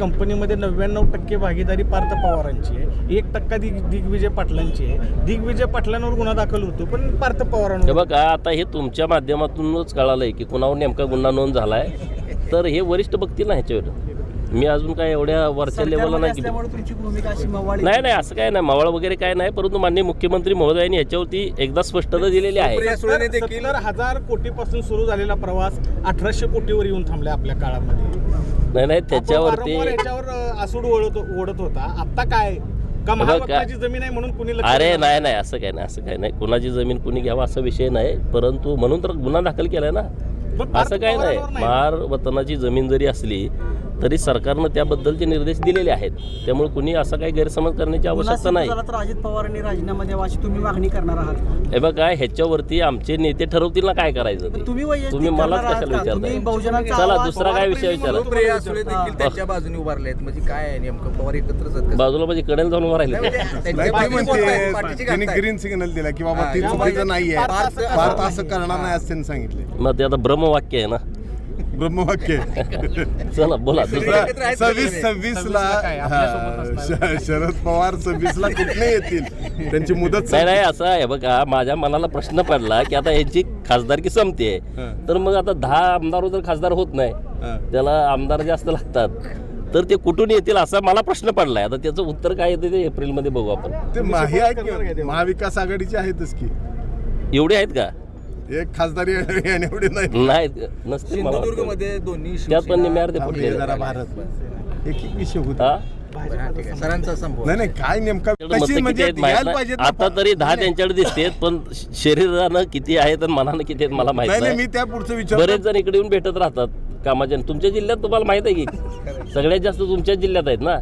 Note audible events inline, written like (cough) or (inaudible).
कंपनीमध्ये नव्याण्णव टक्के भागीदारी पार्थ पवारांची आहे. एक टक्का दिग दिग्विजय पाटलांची आहे. दिग्विजय पाटलांवर गुन्हा दाखल होतो पण पार्थ हे पवारांवर बघा आता हे तुमच्या माध्यमातूनच कळालंय की कुणावर नेमका गुन्हा नोंद झालाय. तर हे वरिष्ठ बघतील ना ह्याच्यावर. मी अजून काय एवढ्या वरच्या लेवलला नाही नाही नाही असं काय नाही. मावळ वगैरे काय नाही परंतु माननीय मुख्यमंत्री महोदयांनी याच्यावरती एकदा स्पष्टता दिलेली आहे. देखील हजार कोटीपासून सुरू झालेला प्रवास अठराशे कोटीवर येऊन थांबला आपल्या काळामध्ये. नाही नाही आपण त्याच्यावरती वारंवार याच्यावर अ, आसूड ओढत ओढत होता. आता काय? का बघा, महाराष्ट्राची जमीन आहे म्हणून कुणी लक्ष अरे नाही नाही? असं काय नाही असं काय नाही. कुणाची जमीन कुणी घ्यावा असा विषय नाही परंतु म्हणून तर गुन्हा दाखल केलाय ना. पण असं काय नाही. पवारांवर वतनाची जमीन जरी असली तरी सरकारनं त्याबद्दलचे निर्देश दिलेले आहेत. त्यामुळे कुणी असा काही गैरसमज करण्याची आवश्यकता नाही. तर अजित पवारांनी राजीनामा द्यावा अशी तुम्ही मागणी करणार आहात हे बघा ह्याच्यावरती आमचे नेते ठरवतील ना काय करायचं ते. तुम्ही तुम्ही मलाच कशाला बहुजनांचा चला दुसरा काय विषय विचारा हा. त्यांच्या बाजूने उभारले आहेत. म्हणजे काय आहे नेमकं? पवार एकत्रच? बाजूला म्हणजे कडेल जाऊन उभं राहिले. नाही, ते. म्हणजे नाही. ग्रीन सिग्नल दिला की बाबा हा, ते चुकीचं नाहीये. पार्थ असं भारत करणार असं करणार नाही असं सांगितले मग ते आता ब्रह्मवाक्य आहे ना? ब्रह्मवाक्य. चला बोला दुसरा. सव्वीस. सव्वीस ला हा, शरद पवार सव्वीस ला कुठले येतील? त्यांची मुदत नाही नाही असं आहे बघा माझ्या मनाला प्रश्न पडला की आता यांची खासदारकी संपते. हं. तर मग आता दहा आमदार जर खासदार होत नाही. त्याला आमदार जास्त लागतात. तर ते कुठून येतील असा मला प्रश्न पडलाय. आता त्याचं उत्तर काय येते ते एप्रिलमध्ये बघू आपण. ते मा- हे आहे की महाविकास आघाडीचे आहेतच की. एवढे आहेत का? एक खासदारी (laughs) एवढे नाही. नाही नसतील मला सिंधुदुर्ग वाटतं. मध्ये दोन्ही त्यात पण निम्मे अर्धे थांब, फुटले जरा भारत. एक एक विषय होता. हा? बरं, ठीक आहे. सरांचा संभव. नाही नाही काय नेमका? मतं कशी किती म्हणजे आहेत माहीत यायला नाही. पाहिजेत ना. आता तरी दहा त्यांच्याकडे दिसतेत पण शरीरानं किती आहेत आणि मनानं किती आहेत मला माहीत नाही नाही नाही. मी त्या पुढचं विचार बरेच जण इकडे येऊन भेटत राहतात कामाच्या. तुमच्या जिल्ह्यात तुम्हाला माहीत आहे की? (laughs) सगळ्यात जास्त तुमच्याच जिल्ह्यात आहेत ना?